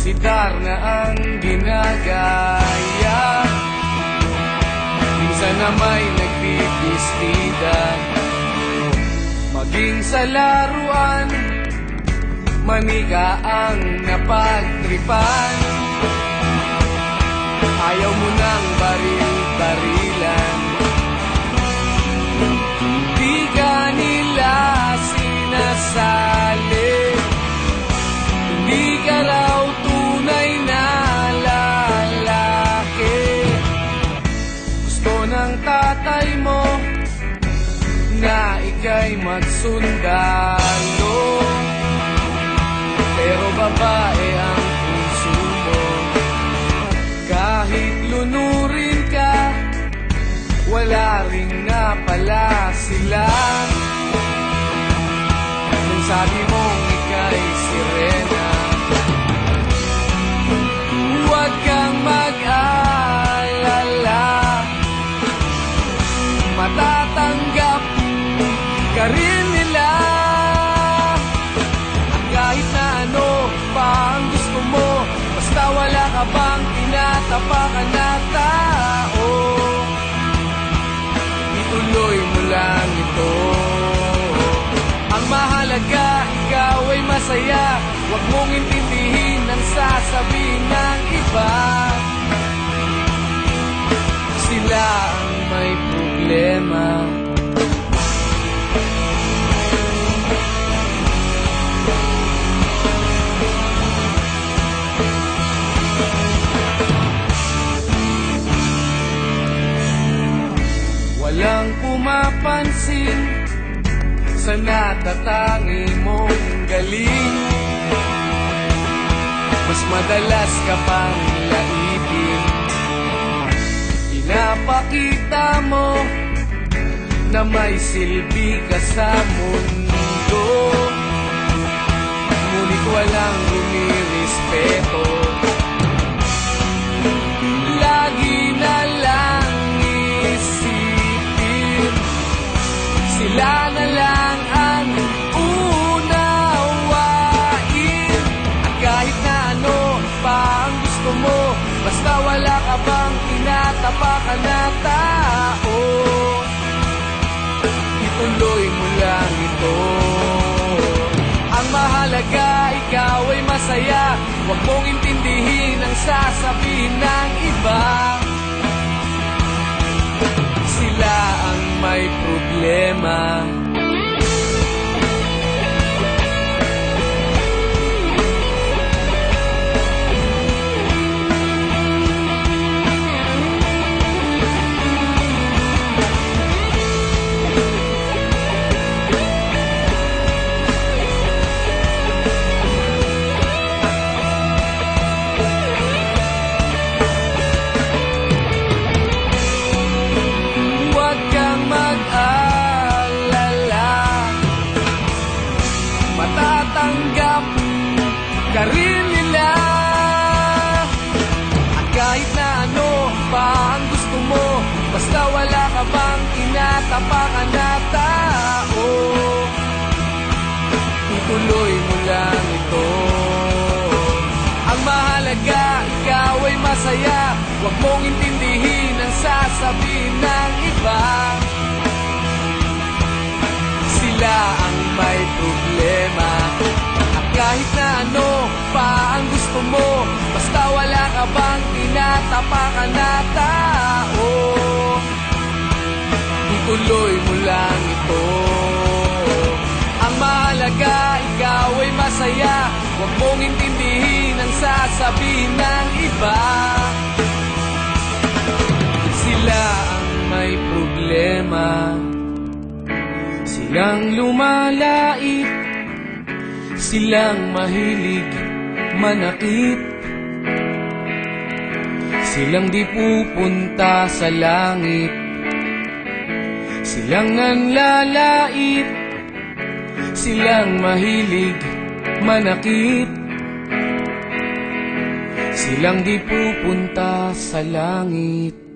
Si Darna ang ginagaya. Minsan na may nagbibistida Maging sa laruan Manika ang napagtripan. Ayaw mo nang mo Na ika'y magsundalo Pero babae ang puso mo. Kahit lunurin ka Wala rin nga pala sila. Sabi mong ka rin nila. At kahit na ano pa ang gusto mo Basta wala ka bang tinatapakan na tao. Ituloy mo lang ito. Ang mahalaga, ikaw ay masaya. Huwag mong intindihin ang sasabihin ng iba. Sila ang may problema Walang pumapansin sa natatangi mong galing. Mas madalas ka pang laipin. Pinapakita mo na may silbi ka sa mundo. Ngunit walang rumirespeto Sila na lang ang unawain. At kahit na ano pa ang gusto mo Basta wala ka bang tinatapakan na tao. Ituloy mo lang ito. Ang mahalaga, ikaw ay masaya. Huwag mong intindihin ang sasabihin ng iba. Sila ang may problema Huwag Matatanggap ka rin nila. At kahit na ano pa ang gusto mo Basta wala ka bang tinatapakan na tao Ituloy mo lang ito. Ang mahalaga, ikaw ay masaya. Huwag mong intindihin ang sasabihin ng iba. Sila ang may problema kahit na ano pa ang gusto mo Basta wala ka bang tinatapakan na tao. Ituloy mo lang ito. Ang mahalaga, ikaw ay masaya. Huwag mong intindihin ang sasabihin ng iba. Sila ang may problema. Silang lumalait Silang mahilig manakit. Silang di pupunta sa langit. Silang nanlalait Silang mahilig manakit. Silang di pupunta sa langit